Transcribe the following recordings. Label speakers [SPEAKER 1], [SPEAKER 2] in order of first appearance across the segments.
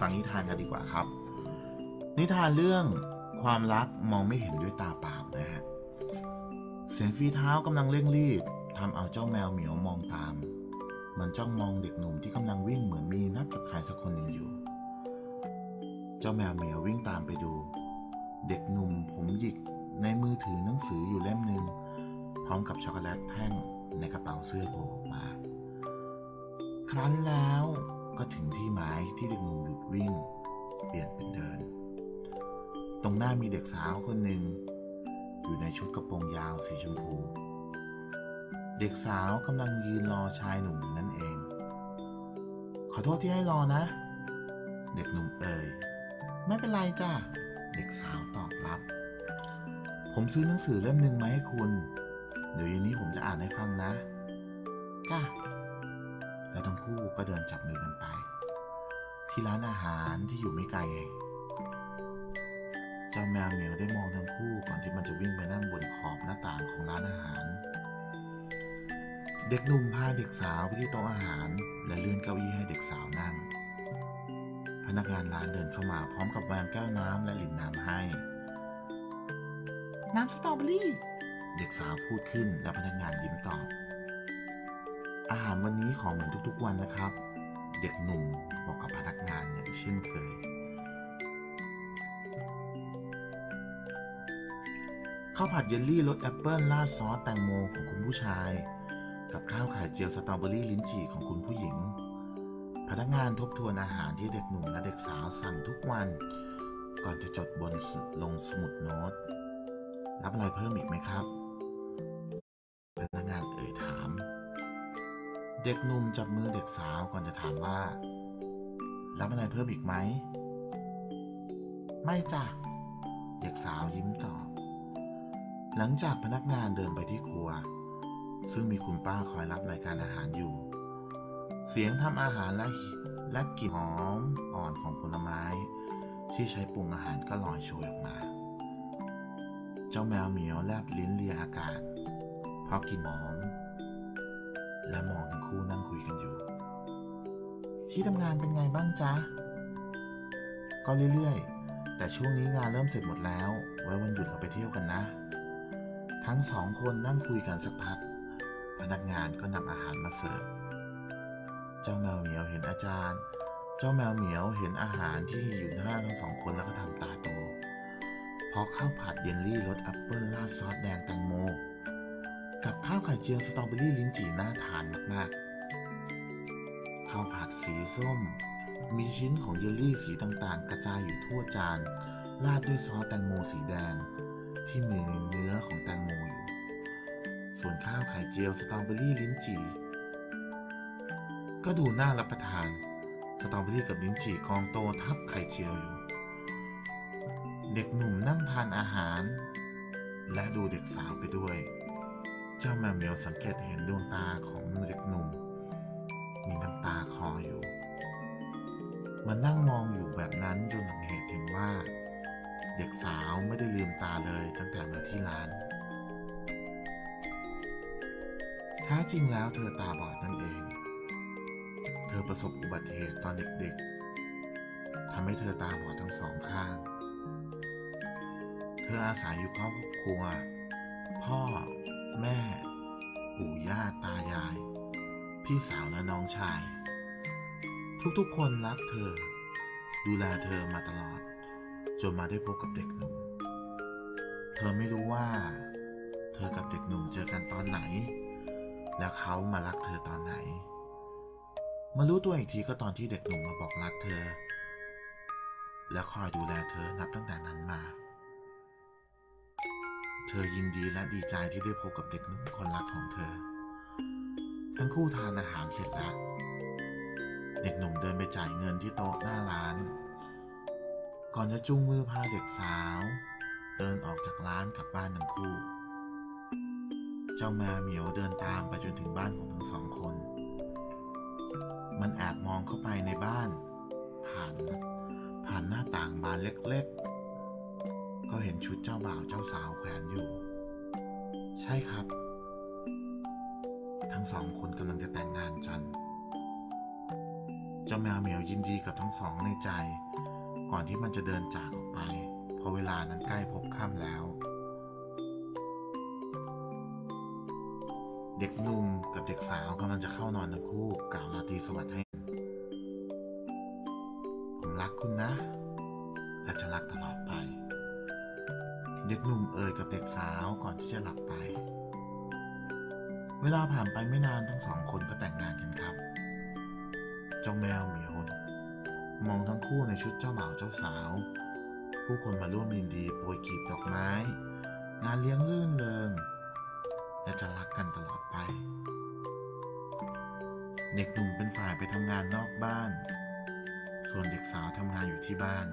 [SPEAKER 1] ฟังนิทานกันดีกว่าครับ นิทานเรื่องความรักมองไม่เห็นด้วยตาเปล่านะฮะเสียงฝีเท้ากำลังเร่งรีบทำเอาเจ้าแมวเหมียวมองตาม มันจ้องมองเด็กหนุ่มที่กำลังวิ่งเหมือนมีนัดกับใครสักคนหนึ่งอยู่ เจ้าแมวเหมียววิ่งตามไปดู เด็กหนุ่มผมหยิกในมือถือหนังสืออยู่เล่มหนึ่งพร้อมกับช็อกโกแลตแท่งในกระเป๋าเสื้อโผล่ออกมา ครั้นแล้ว ก็ถึงที่หมายที่เด็กหนุ่มหยุดวิ่ง เปลี่ยนเป็นเดิน ตรงหน้ามีเด็กสาวคนหนึ่ง อยู่ในชุดกระโปรงยาวสีชมพู เด็กสาวกำลังยืนรอชายหนุ่มอยู่นั่นเอง ขอโทษที่ให้รอนะ เด็กหนุ่มเอ่ย ไม่เป็นไรจ้ะ เด็กสาวตอบรับ ผมซื้อหนังสือเล่มหนึ่งมาให้คุณ เดี๋ยวเย็นนี้ผมจะอ่านให้ฟังนะจ้ะแล้วทั้ง คู่ก็เดินจับมือกันไป ที่ร้านอาหารที่อยู่ไม่ไกลเองเจ้าแมวเหมียวได้มองทั้งคู่ก่อนที่มันจะวิ่งไปนั่งบนขอบหน้าต่างของร้านอาหาร เด็กหนุ่มพาเด็กสาวไปที่โต๊ะอาหาร และเลื่อนเก้าอี้ให้เด็กสาวนั่ง พนักงานร้านเดินเข้ามาพร้อมกับวางแก้วน้ำและหลินน้ำให้ น้ำสตรอเบอรี่ เด็กสาวพูดขึ้นและพนักงานยิ้มตอบ อาหารวันนี้ของเหมือนทุกๆวันนะครับ เด็กหนุ่มบอกกับพนักงานอย่างเช่นเคย ข้าวผัดเยลลี่รสแอปเปิลราดซอสแตงโมของคุณผู้ชาย กับข้าวไข่เจียวสตรอเบอรี่ลิ้นจี่ของคุณผู้หญิง พนักงานทบทวนอาหารที่เด็กหนุ่มและเด็กสาวสั่งทุกวัน ก่อนจะจดบนลงสมุดโน้ตรับอะไรเพิ่มอีกไหมครับ พนักงานเอ่ยถาม เด็กหนุ่มจับมือเด็กสาวก่อนจะถามว่า รับอะไรเพิ่มอีกไหม ไม่จ้ะ เด็กสาวยิ้มตอบ หลังจากพนักงานเดินไปที่ครัว ซึ่งมีคุณป้าคอยรับรายการอาหารอยู่ เสียงทำอาหารและและกลิ่นหอมอ่อนของผลไม้ ที่ใช้ปรุงอาหารก็ลอยโชยออกมา เจ้าแมวเหมียวแลบลิ้นเลียอากาศเพราะกลิ่นหอม และมองทั้งคู่นั่งคุยกันอยู่ ที่ทำงานเป็นไงบ้างจ๊ะ ก็เรื่อยๆ แต่ช่วงนี้งานเริ่มเสร็จหมดแล้ว ไว้วันหยุดเราไปเที่ยวกันนะ ทั้งสองคนนั่งคุยกันสักพัก พนักงานก็นำอาหารมาเสิร์ฟ เจ้าแมวเหมียวเห็นอาจารย์ เจ้าแมวเหมียวเห็นอาหารที่อยู่หน้าทั้งสองคนแล้วก็ทำตาโต เพราะข้าวผัดเยลลี่รสแอปเปิลราดซอสแดงแตงโม กับข้าวไข่เจียวสตรอเบอรี่ลิ้นจี่น่าทานมากๆ ข้าวผัดสีส้ม มีชิ้นของเยลลี่สีต่างๆ กระจายอยู่ทั่วจาน ราดด้วยซอสแตงโมสีแดง ที่มีเนื้อของแตงโมอยู่ ส่วนข้าวไข่เจียวสตรอเบอรี่ลิ้นจี่ก็ดูน่ารับประทาน สตรอเบอรี่กับลิ้นจี่กองโตทับไข่เจียวอยู่ เด็กหนุ่มนั่งทานอาหาร และดูเด็กสาวไปด้วย เจ้าแมวเหมียวสังเกตเห็นดวงตาของเด็กหนุ่ม มีน้ำตาคลออยู่ มันนั่งมองอยู่แบบนั้นจนสังเกตเห็นว่า เด็กสาวไม่ได้ลืมตาเลยตั้งแต่มาที่ร้านแท้จริงแล้วเธอตาบอดนั่นเอง เธอประสบอุบัติเหตุตอนเด็กๆทำให้เธอตาบอดทั้งสองข้าง เธออาศัยอยู่ครอบครัว พ่อ แม่ ปู่ย่าตายาย พี่สาวและน้องชาย ทุกๆคนรักเธอ ดูแลเธอมาตลอด จนมาได้พบกับเด็กหนุ่ม เธอไม่รู้ว่า เธอกับเด็กหนุ่มเจอกันตอนไหน แล้วเขามารักเธอตอนไหน มารู้ตัวอีกทีก็ตอนที่เด็กหนุ่มมาบอกรักเธอ และคอยดูแลเธอนับตั้งแต่นั้นมา เธอยินดีและดีใจที่ได้พบกับเด็กหนุ่มคนรักของเธอ ทั้งคู่ทานอาหารเสร็จแล้ว เด็กหนุ่มเดินไปจ่ายเงินที่โต๊ะหน้าร้าน ก่อนจะจูงมือพาเด็กสาว เดินออกจากร้านกลับบ้านทั้งคู่ เจ้าแมวเหมียวเดินตามไปจนถึงบ้านของทั้งสองคน มันแอบมองเข้าไปในบ้าน ผ่านผ่านหน้าต่างบานเล็กๆ ก็เห็นชุดเจ้าบ่าวเจ้าสาวแขวนอยู่ ใช่ครับ ทั้งสองคนกำลังจะแต่งงานกันเจ้าแมวเหมียวยินดีกับทั้งสองในใจ ก่อนที่มันจะเดินจากออกไปเพราะเวลานั้นใกล้พบค่ำแล้ว เด็กหนุ่มกับเด็กสาวกำลังจะเข้านอนทั้งคู่กล่าวราตรีสวัสดิ์ให้ กหนุ่มเอ่ยกับเด็กสาวก่อนที่จะหลับไป เวลาผ่านไปไม่นานทั้งสองคนก็แต่งงานกันครับ เจ้าแมวเหมียว มองทั้งคู่ในชุดเจ้าบ่าวเจ้าสาว ผู้คนมาร่วมยินดีโปรยกลีบดอกไม้ งานเลี้ยงลื่นเริงและจะรักกันตลอดไป เด็กหนุ่มเป็นฝ่ายไปทำงานนอกบ้าน ส่วนเด็กสาวทำงานอยู่ที่บ้าน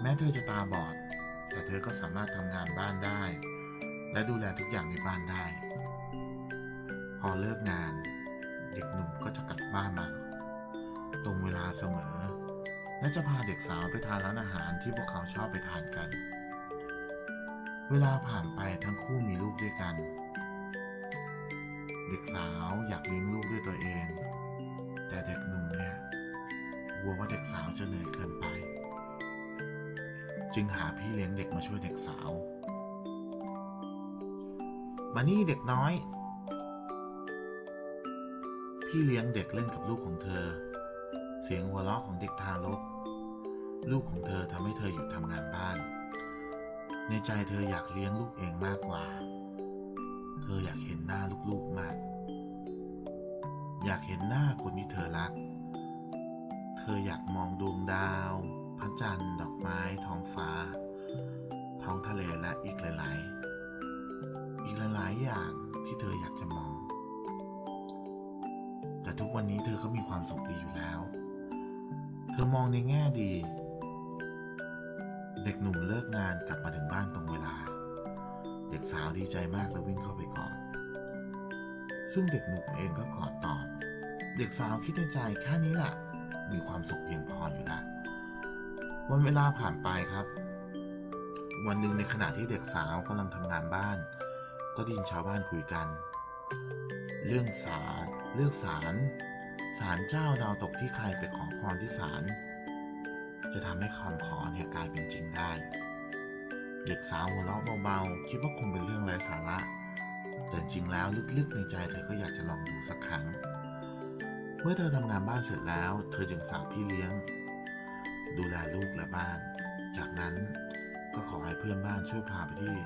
[SPEAKER 1] แม้เธอจะตาบอด แต่เธอก็สามารถทำงานบ้านได้ และดูแลทุกอย่างในบ้านได้ พอเลิกงาน เด็กหนุ่มก็จะกลับบ้านมา ตรงเวลาเสมอ และจะพาเด็กสาวไปทานร้านอาหารที่พวกเขาชอบไปทานกัน เวลาผ่านไปทั้งคู่มีลูกด้วยกัน เด็กสาวอยากเลี้ยงลูกด้วยตัวเอง แต่เด็กหนุ่มเนี่ยกลัวว่าเด็กสาวจะเหนื่อยเกินไป จึงหาพี่เลี้ยงเด็กมาช่วยเด็กสาว มานี่เด็กน้อย พี่เลี้ยงเด็กเล่นกับลูกของเธอ เสียงหัวเราะของเด็กทารก ลูกของเธอทำให้เธอหยุดทำงานบ้าน ในใจเธออยากเลี้ยงลูกเองมากกว่า เธออยากเห็นหน้าลูกๆมาก อยากเห็นหน้าคนที่เธอรัก เธออยากมองดวงดาว พระจันทร์ดอกไม้ท้องฟ้า ท้องทะเลและอีกหลายๆ อีกหลายๆอย่างที่เธออยากจะมอง แต่ทุกวันนี้เธอก็มีความสุขดีอยู่แล้ว เธอมองในแง่ดี เด็กหนุ่มเลิกงานกลับมาถึงบ้านตรงเวลา เด็กสาวดีใจมากแล้ววิ่งเข้าไปกอดซึ่งเด็กหนุ่มเองก็กอดตอบ เด็กสาวคิดในใจแค่นี้แหละมีความสุขเพียงพออยู่แล้ว วันเวลาผ่านไปครับ วันหนึ่งในขณะที่เด็กสาวกำลังทำงานบ้าน ก็ได้ยินชาวบ้านคุยกัน เรื่องศาลเลือกศาลศาลเจ้าดาวตกที่ใครไปขอพรที่ศาลจะทำให้คำขอเนี่ยกลายเป็นจริงได้ เด็กสาวหัวเราะเบาๆคิดว่าคงเป็นเรื่องไร้สาระ แต่จริงแล้วลึกๆในใจเธอก็อยากจะลองดูสักครั้ง เมื่อเธอทำงานบ้านเสร็จแล้ว เธอจึงฝากพี่เลี้ยง ดูแลลูกและบ้าน จากนั้นก็ขอให้เพื่อนบ้านช่วยพาไปที่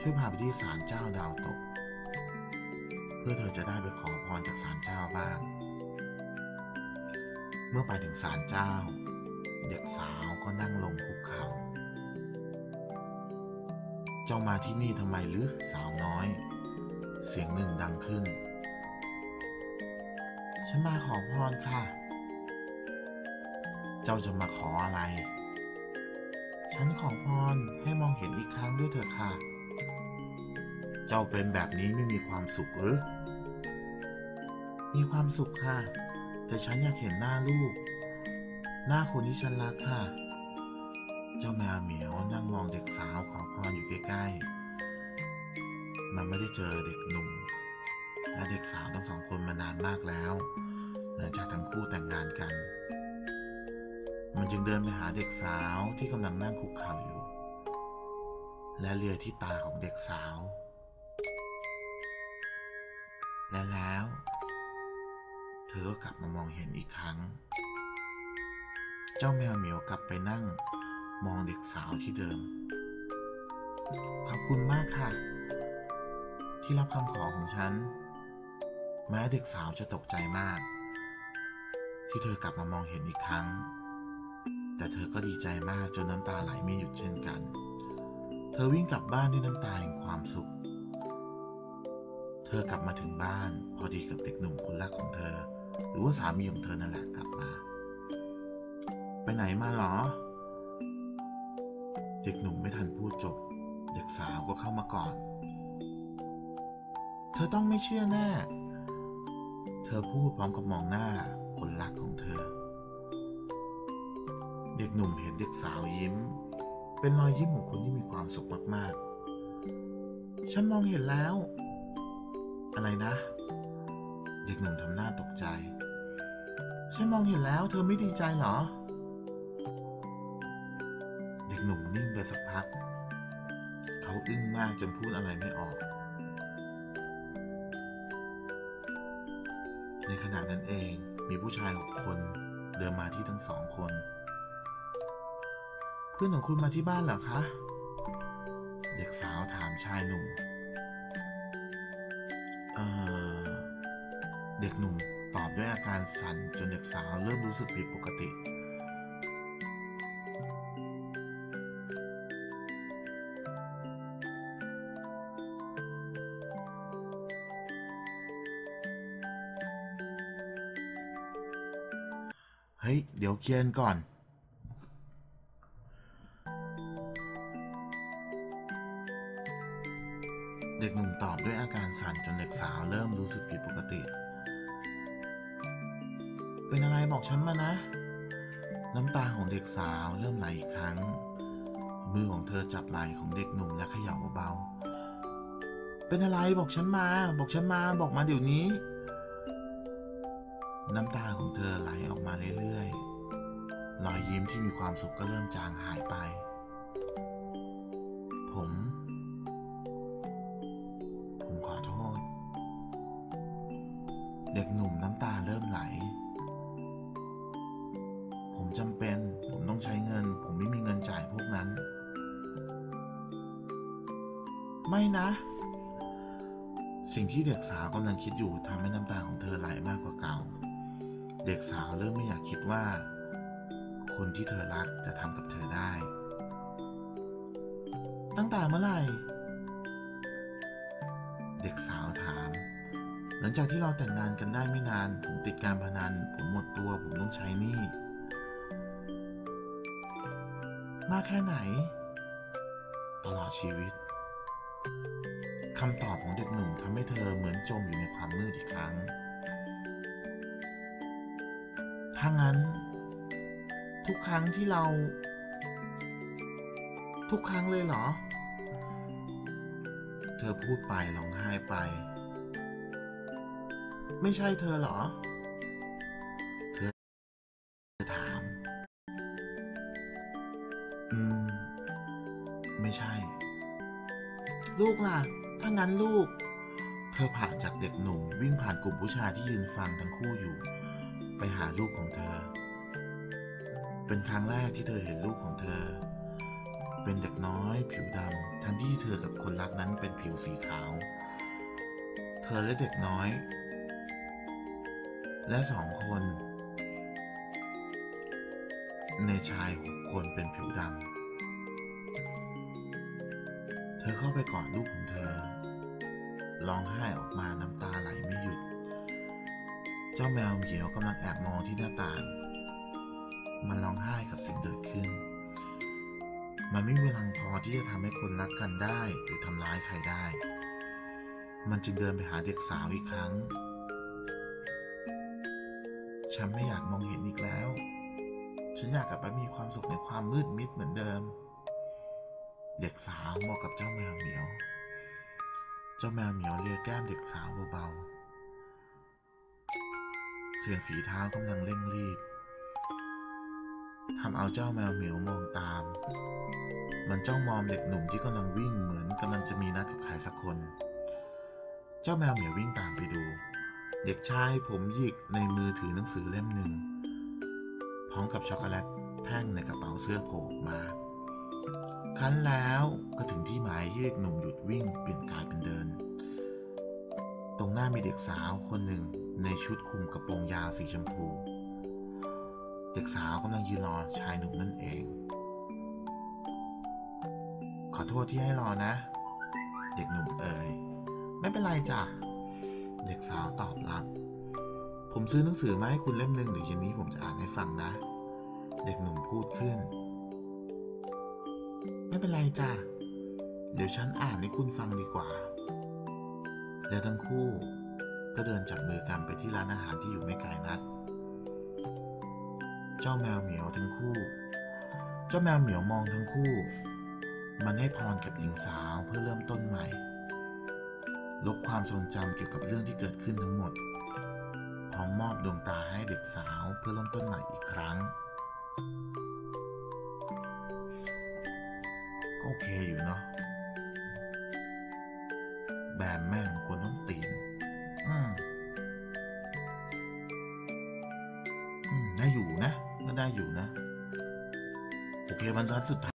[SPEAKER 1] ช่วยพาไปที่ศาลเจ้าดาวตก เพื่อเธอจะได้ไปขอพรจากศาลเจ้าบ้าง เมื่อไปถึงศาลเจ้า เด็กสาวก็นั่งลงคุกเข่าเจ้ามาที่นี่ทำไมหรือสาวน้อย เสียงหนึ่งดังขึ้น ฉันมาขอพรค่ะ เจ้าจะมาขออะไร ฉันขอพรให้มองเห็นอีกครั้งด้วยเถอะค่ะ เจ้าเป็นแบบนี้ไม่มีความสุขหรือ มีความสุขค่ะ แต่ฉันอยากเห็นหน้าลูก หน้าคนที่ฉันรักค่ะ เจ้าแมวเหมียวนั่งมองเด็กสาวขอพรอยู่ใกล้ๆ มันไม่ได้เจอเด็กหนุ่มและเด็กสาวทั้งสองคนมานานมากแล้ว หลังจากทั้งคู่แต่งงานกัน มันจึงเดินไปหาเด็กสาวที่กำลังนั่งคุกเข่าอยู่ และเลียที่ตาของเด็กสาว และแล้ว เธอก็กลับมามองเห็นอีกครั้ง เจ้าแมวเหมียวกลับไปนั่งมองเด็กสาวที่เดิม ขอบคุณมากค่ะ ที่รับคำขอของฉัน แม้เด็กสาวจะตกใจมาก ที่เธอกลับมามองเห็นอีกครั้ง แต่เธอก็ดีใจมากจนน้ำตาไหลไม่หยุดเช่นกัน เธอวิ่งกลับบ้านด้วยน้ำตาแห่งความสุข เธอกลับมาถึงบ้านพอดีกับเด็กหนุ่มคนรักของเธอ หรือว่าสามีของเธอนั่นแหละกลับมา ไปไหนมาหรอ เด็กหนุ่มไม่ทันพูดจบ เด็กสาวก็เข้ามาก่อดเธอต้องไม่เชื่อแน่ เธอพูดพร้อมกับมองหน้าคนรักของเธอ เด็กหนุ่มเห็นเด็กสาวยิ้ม เป็นรอยยิ้มของคนที่มีความสุขมากๆ ฉันมองเห็นแล้ว อะไรนะ เด็กหนุ่มทำหน้าตกใจ ฉันมองเห็นแล้ว เธอไม่ดีใจเหรอ เด็กหนุ่มนิ่งไปสักพัก เขาอึ้งมากจนพูดอะไรไม่ออก ในขณะนั้นเองมีผู้ชายหกคนเดินมาที่ทั้งสองคน พื่อนของคุณมาที่บ้านเหรอคะ เด็กสาวถามชายหนุ่ม เออเด็กหนุ่มตอบด้วยอาการสั่นจนเด็กสาวเริ่มรู้สึกผิดปกติ เฮ้ย เดี๋ยวเคลียร์ก่อน สั่นจนเด็กสาวเริ่มรู้สึกผิดปกติ เป็นอะไรบอกฉันมานะ น้ำตาของเด็กสาวเริ่มไหลอีกครั้ง มือของเธอจับไหล่ของเด็กหนุ่มและเขย่าเบาๆ เป็นอะไรบอกฉันมา บอกฉันมา บอกมาเดี๋ยวนี้ น้ำตาของเธอไหลออกมาเรื่อยๆ รอยยิ้มที่มีความสุขก็เริ่มจางหายไป เด็กหนุ่มน้ำตาเริ่มไหล ผมจำเป็น ผมต้องใช้เงิน ผมไม่มีเงินจ่ายพวกนั้น ไม่นะ สิ่งที่เด็กสาวกำลังคิดอยู่ทำให้น้ำตาของเธอไหลมากกว่าเก่า เด็กสาวเริ่มไม่อยากคิดว่า คนที่เธอรักจะทำกับเธอได้ ตั้งแต่เมื่อไหร่ เด็กสาวถาม หลังจากที่เราแต่งงานกันได้ไม่นาน ผมติดการพนัน ผมหมดตัว ผมต้องใช้หนี้ มากแค่ไหน ตลอดชีวิตคำตอบของเด็กหนุ่มทำให้เธอเหมือนจมอยู่ในความมืดอีกครั้ง ถ้างั้น ทุกครั้งที่เรา ทุกครั้งเลยเหรอ เธอพูดไปร้องไห้ไป ไม่ใช่เธอเหรอ เธอถาม อืม ไม่ใช่ ลูกล่ะ ถ้างั้นลูก เธอผ่านจากเด็กหนุ่มวิ่งผ่านกลุ่มผู้ชายที่ยืนฟังทั้งคู่อยู่ ไปหาลูกของเธอ เป็นครั้งแรกที่เธอเห็นลูกของเธอ เป็นเด็กน้อย ผิวดำทั้งที่เธอกับคนรักนั้นเป็นผิวสีขาว เธอและเด็กน้อย และสองคน ในชายหกคนเป็นผิวดำ เธอเข้าไปกอดลูกของเธอ ร้องไห้ออกมาน้ำตาไหลไม่หยุด เจ้าแมวเหมียวกำลังแอบมองที่หน้าต่าง มันร้องไห้กับสิ่งเกิดขึ้น มันไม่มีพลังพอที่จะทำให้คนรักกันได้หรือทำร้ายใครได้ มันจึงเดินไปหาเด็กสาวอีกครั้ง ฉันไม่อยากมองเห็นอีกแล้ว ฉันอยากกลับไปมีความสุขในความมืดมิดเหมือนเดิม เด็กสาวบอกกับเจ้าแมวเหมียว เจ้าแมวเหมียวเลียแก้มเด็กสาวเบาๆ เสียงฝีเท้ากำลังเร่งรีบทำเอาเจ้าแมวเหมียวมองตาม มันจ้องมองเด็กหนุ่มที่กำลังวิ่งเหมือนกำลังจะมีนัดกับใครสักคน เจ้าแมวเหมียววิ่งตามไปดู เด็กชายผมหยิกในมือถือหนังสือเล่มหนึ่ง พร้อมกับช็อกโกแลตแท่งในกระเป๋าเสื้อโผล่ออกมาคันแล้วก็ถึงที่หมายที่เด็กหนุ่มหยุดวิ่งเปลี่ยนกายเป็นเดิน ตรงหน้ามีเด็กสาวคนหนึ่งในชุดคลุมกระโปรงยาวสีชมพู เด็กสาวกำลังยืนรอชายหนุ่มนั่นเอง ขอโทษที่ให้รอนะ เด็กหนุ่มเอ่ย ไม่เป็นไรจ้ะ เด็กสาวตอบรับ ผมซื้อหนังสือมาให้คุณเล่มหนึ่งเดี๋ยวเย็นนี้ผมจะอ่านให้ฟังนะ เด็กหนุ่มพูดขึ้น ไม่เป็นไรจ้ะ เดี๋ยวฉันอ่านให้คุณฟังดีกว่า แล้วทั้งคู่ก็เดินจับมือกันไปที่ร้านอาหารที่อยู่ไม่ไกลนักเจ้าแมวเหมียวทั้งคู่ เจ้าแมวเหมียวมองทั้งคู่ มันให้พรกับหญิงสาวเพื่อเริ่มต้นใหม่ ลบความทรงจำเกี่ยวกับเรื่องที่เกิดขึ้นทั้งหมด พร้อมมอบดวงตาให้เด็กสาวเพื่อเริ่มต้นใหม่อีกครั้ง ก็โอเคอยู่เนาะ แบมแม่งควรต้องตีน อืมอืมได้อยู่นะ ก็ได้อยู่นะ โอเควันสุดท้าย